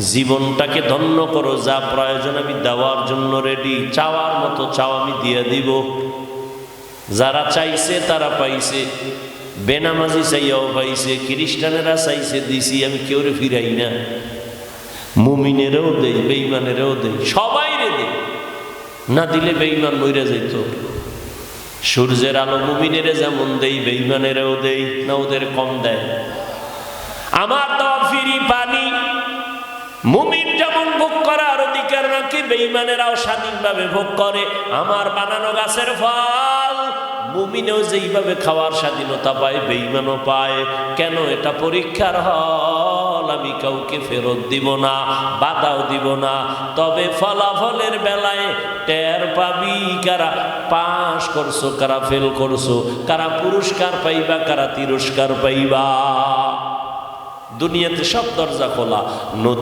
জীবনটাকে ধন্য করো, যা প্রয়োজন আমি দেওয়ার জন্য রেডি চাওয়ার মতো চাও আমি দিয়ে দিব। যারা চাইছে, তারা পাইছে। বেনামাজি চাইয়াও পাইছে, খ্রিস্টানেরা চাইছে, দিছি, আমি কেউরে ফিরাই না। মুমিনেরও দেই বেইমানেরও দেই সবাই রে দেই। না দিলে বেইমান মইরা যাইত। সূর্যের আলো মুমিনেরে যেমন দেই বেইমানেরও দেই, না ওদের কম দেয়। আমার দেওয়া ফিরি পানি মুমিন যেমন ভোগ করার অধিকার নাকি বেইমানেরাও স্বাধীনভাবে ভোগ করে। আমার বানানো গাছের ফল, মুমিনেও যেইভাবে খাওয়ার স্বাধীনতা পায় বেইমানও পায়। কেন এটা পরীক্ষার হল? আমি কাউকে ফেরত দিব না, বাধাও দিব না। তবে ফলাফলের বেলায় টের পাবি কারা পাশ করছ, কারা ফেল করছ, কারা পুরস্কার পাইবা, কারা তিরস্কার পাইবা। দুনিয়াতে সব দরজা খোলা।